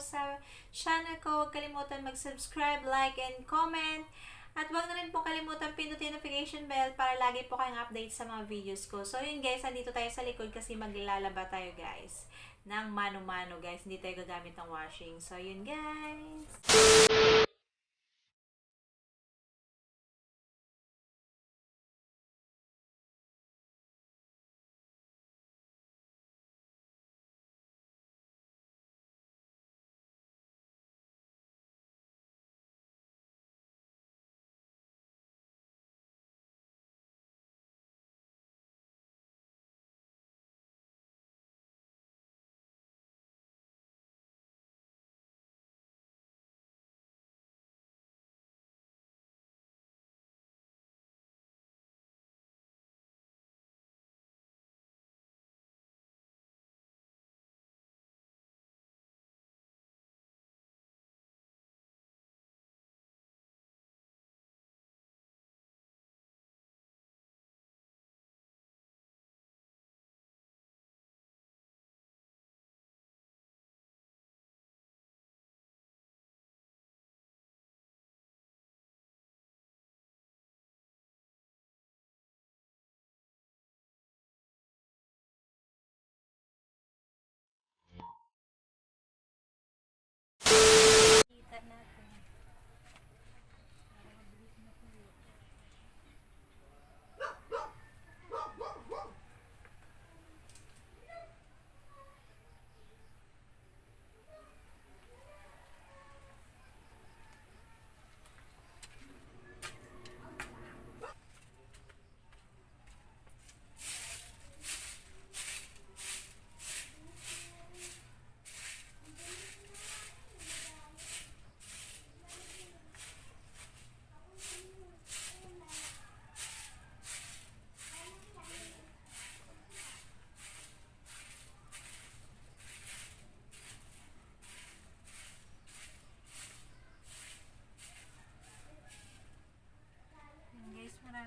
sa channel ko. Huwag kalimutan mag-subscribe, like, and comment. At huwag na rin po kalimutan pinutin notification bell para lagi po kayong update sa mga videos ko. So yun guys, andito tayo sa likod kasi maglalaba tayo guys. Ng mano-mano guys. Hindi tayo gagamit ng washing. So yun guys.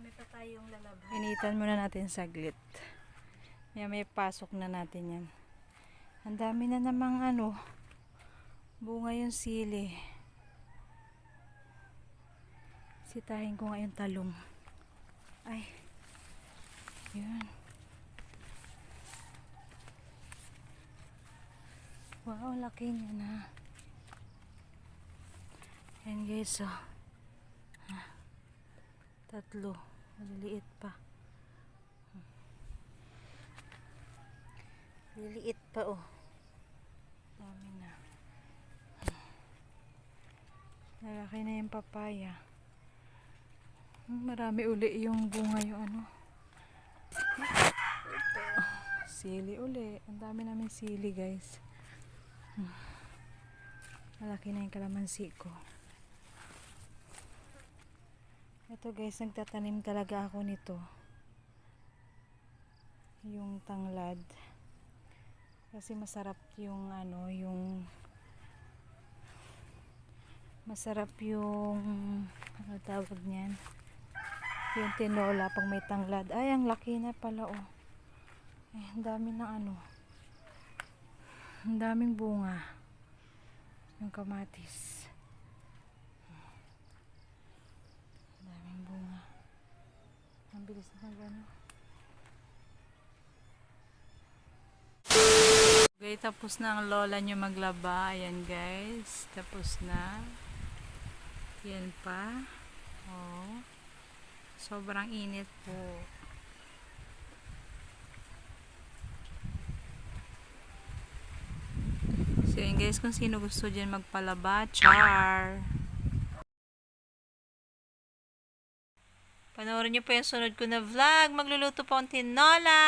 Marami pa tayong lalaba. Initan muna natin saglit. Yan, may pasok na natin yan. Ang dami na namang ano, bunga yung sili. Sitahin ko nga yung talong. Ay, yun. Wow, laki niya na. Yan guys, oh. Tatlo. Maliliit pa. Liliit pa oh. Dami na. Lalaki na yung papaya. Marami uli yung bunga yung ano. Sili uli. Ang dami namin sili guys. Hmm. Malaki na yung kalamansi ko. Ito guys, nagtatanim talaga ako nito. Yung tanglad. Kasi masarap yung ano, yung masarap yung ano tawag niyan? Yung tinola pag may tanglad. Ay, ang laki na pala oh. Ay, ang dami na ano. Ang daming bunga. Yung kamatis. Ang daming bunga. Ang bilis na gano'n. Okay, tapos na ang lola nyo maglaba. Ayan guys. Tapos na. Yan pa. Oh. Sobrang init po. So yun guys, kung sino gusto dyan magpalaba, char! Panoorin niyo po yung sunod ko na vlog. Magluluto po akong tinola.